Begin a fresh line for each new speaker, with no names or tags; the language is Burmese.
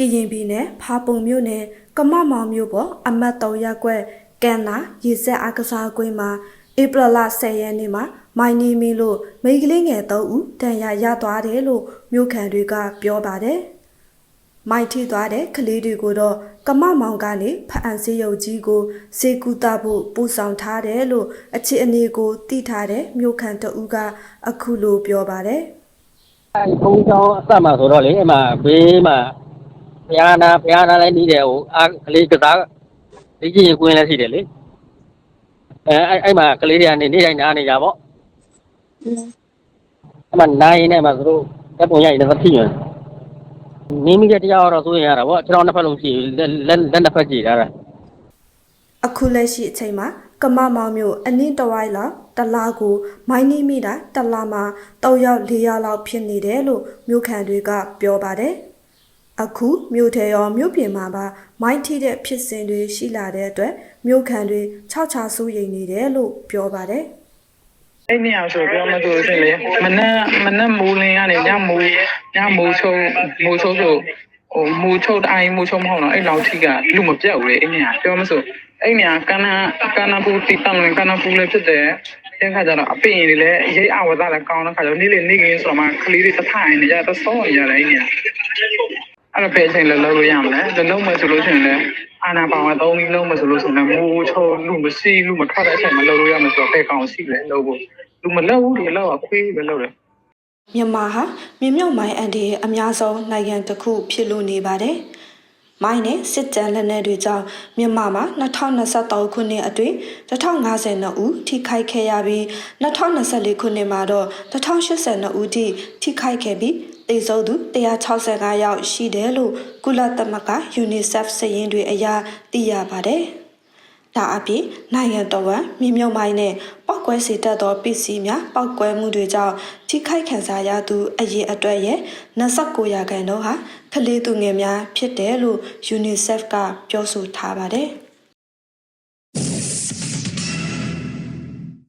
ကရင်ပြည်နယ်ဖာပုံမြို့နယ်ကမမောင်မြို့ပေါ်အမတ်တော်ရက်ကွက်ကန်နာရေဆက်အားကစားကွင်းမှာဧပြီလ10ရက်နေ့မှာမိုင်းနီမီလို့မိန်းကလေးငယ်3ဦးတန်ရာရသွားတယ်လို့မြို့ခံတွေကပြောပါတယ်။မိုင်းထိသွားတဲ့ကလေးတွေကိုတော့ကမမောင်ကနေဖအန်စေးရုပ်ကြီးကိုစေကူတာဖို့ပူဆောင်ထားတယ်လို့အခြေအနေကိုသိထားတဲ့မြို့ခံတဦးကအခုလိုပြောပါတယ်။
အဲဘုံကျောင်းအစမှာဆိုတော့လေအမဘေးမှာ ဘုရားနာဘုရားနာလည်းနေတယ်ဟိုအားကလေးကစားဒီကြီးရင်ကွင်းလည်းရှိတယ်လေအဲအဲ့အဲ့မှာကလေးတွေကနေနေတိုင်းနားနေကြပေါ့အမနားရင်နဲ့မှာသူတို့တက်ပုံရိုက်နေသတိရနေမိတဲ့တရားတော့ဆိုရင်ရတာပေါ့ကျွန်တော်နှစ်ဖက်လုံးရှိလက်လက်လက်နှစ်ဖက်ကြည့်ထားတာ
အခုလက်ရှိအချိန်မှာကမမောင်မျိုးအနည်းတစ်ဝိုင်းလောက်တစ်လားကို မိုင်းနီးမိတာတစ်လားမှာ၃ရောက်၄ရောက်လောက်ဖြစ်နေတယ်လို့မြို့ခံတွေကပြောပါတယ်။ အခုမြို့ထဲရောမြို့ပြင်မှာပါမိုင်းထိတဲ့ဖြစ်စဉ်တွေရှိလာတဲ့အတွက်မြို့ခံတွေခြောက်ခြားစိုးရိမ်နေတယ်လို့ပြောပါတယ်။
အဲ့နေရာဆိုပြောမှဆိုရှင်လေမနဲ့မနဲ့မူလင်းကနေညမူညမူချုံမူချုံဆိုဟိုမူချုံတိုင်းမူချုံမဟုတ်တော့အဲ့လောက်ထိကလူမပြတ်ဘူးလေအဲ့နေရာပြောမှဆိုအဲ့နေရာကနာကနာပူတီတန်လင်ကနာပူလည်းဖြစ်တယ်တဲ့ခါကျတော့အပင်တွေလည်းရိတ်အဝသားလည်းကောင်းတဲ့ခါကျတော့နေ့လေနေ့ကင်းဆိုတော့မှကလေးတွေတထိုင်နေကြတော့စောနေကြတယ်အဲ့နေရာ အဲ့တော့ဘယ်အချိန်လဲလုံးလို့ရမလဲလုံးမယ်ဆိုလို့ရှိရင်လည်းအာနာပါဝါသုံးပြီးလုံးမယ်ဆိုလို့ဆိုရင်မူချုံလူမရှိလူမထွက်တဲ့အချိန်မှာလုံးလို့ရမယ်ဆိုတော့ဘယ်ကောင်ရှိလဲလုံးဖို့လူမလောက်ဘူးဒီလောက်အခွေးပဲလောက်တယ်
မြန်မာဟာမြင်းမြုပ်မိုင်းအန်ဒီရဲ့အများဆုံးနိုင်ငံတစ်ခုဖြစ်လို့နေပါတယ်။မိုင်းနဲ့စစ်တမ်းလက်နက်တွေကြောင့်မြန်မာမှာ2023ခုနှစ်အတွင်း1052ဦးထိခိုက်ခဲ့ရပြီး2024ခုနှစ်မှာတော့1082ဦးထိထိခိုက်ခဲ့ပြီး သေဆုံးသူ165ယောက်ရှိတယ်လို့ကုလသမဂ္ဂ UNICEF စာရင်းတွေအရသိရပါတယ်။ဒါအပြင်နိုင်ငံတော်ဝန်မြင်းမြုပ်မိုင်းနဲ့ပောက်ကွဲစေတတ်သောပစ္စည်းများပောက်ကွဲမှုတွေကြောင့်ထိခိုက်ခံစားရသူအရေအတွက်ရဲ့29ရာခိုင်နှုန်းဟာကလေးသူငယ်များဖြစ်တယ်လို့ UNICEF ကပြောဆိုထားပါတယ်။